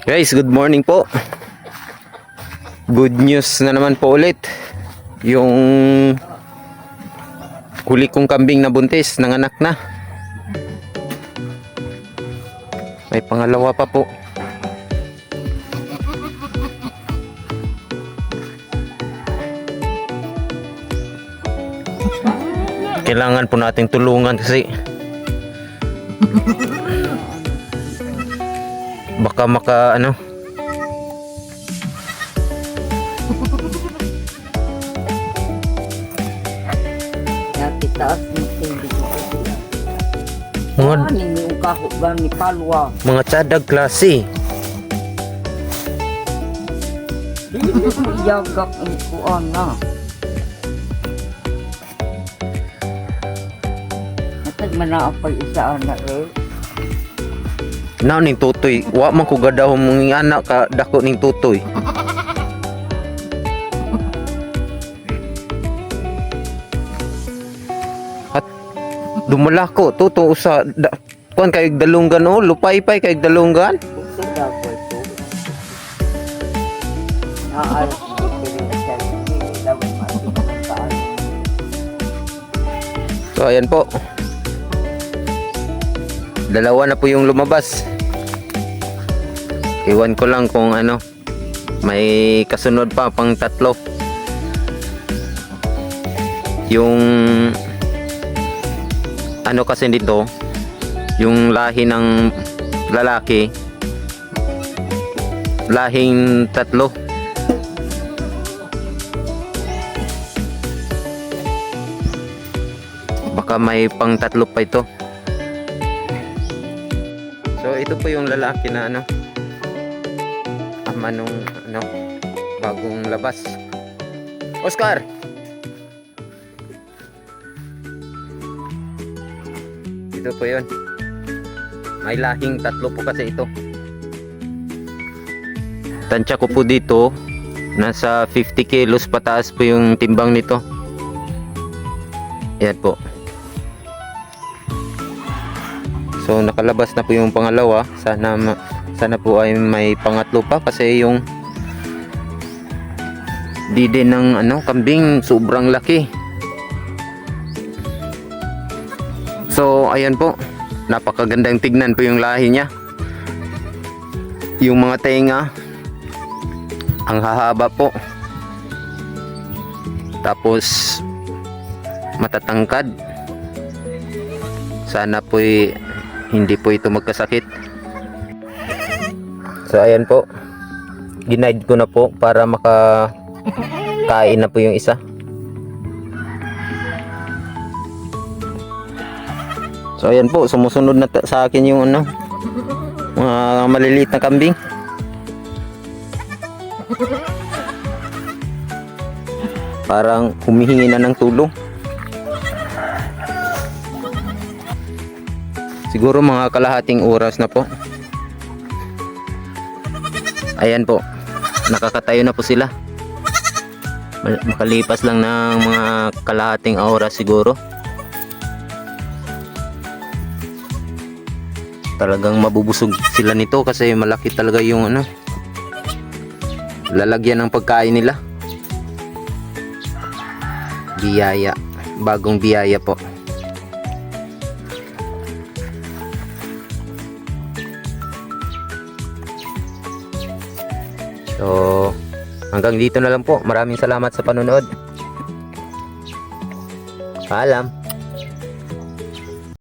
Guys, good morning po. Good news na naman po ulit. Yung huli kong kambing na buntis, nanganak na. May pangalawa pa po. Kailangan po nating tulungan kasi baka maka ano Nakitaas ni Cindy ko sila. mga Ano yung kaho ba ni Palwa? mga tsadag klase Yagak ang kuan na. Matag manaapay isa anak eh. Na ning tutoy wa man ko gadaw mong anak ka dako ning tutoy at dumala ko tuto usa da, kuan kay dalunggan oh lupay-pay kay dalunggan. So ayan po. Dalawa na po yung lumabas. Iwan ko lang kung ano. May kasunod pa pang tatlo. Yung ano kasi dito, yung lahi ng lalaki lahing tatlo. Baka may pang tatlo pa ito. So ito po yung lalaki na ano ama nung ano bagong labas. Oscar! Ito po yun. May lahing tatlo po kasi ito. Tansya ko po dito nasa 50 kilos pataas po yung timbang nito. Yan po. So nakalabas na po yung pangalawa. Sana sana po ay may pangatlo pa kasi yung dide ng ano kambing sobrang laki. So ayan po. Napakagandang tignan po yung lahi niya. Yung mga tenga ang hahaba po. Tapos matatangkad. Sana po hindi po ito magkasakit. So ayan po. Ginaid ko na po para maka kain na po yung isa. So ayan po, sumusunod na sa akin yung ano, mga maliliit na kambing. Parang humihingi na ng tulong. Siguro mga kalahating oras na po. Ayan po. Nakakatayo na po sila. Makalipas lang ng mga kalahating oras siguro. Talagang mabubusog sila nito kasi malaki talaga yung ano. Lalagyan ng pagkain nila. Biyaya. Bagong biyaya po. So, hanggang dito na lang po. Maraming salamat sa panonood. Paalam.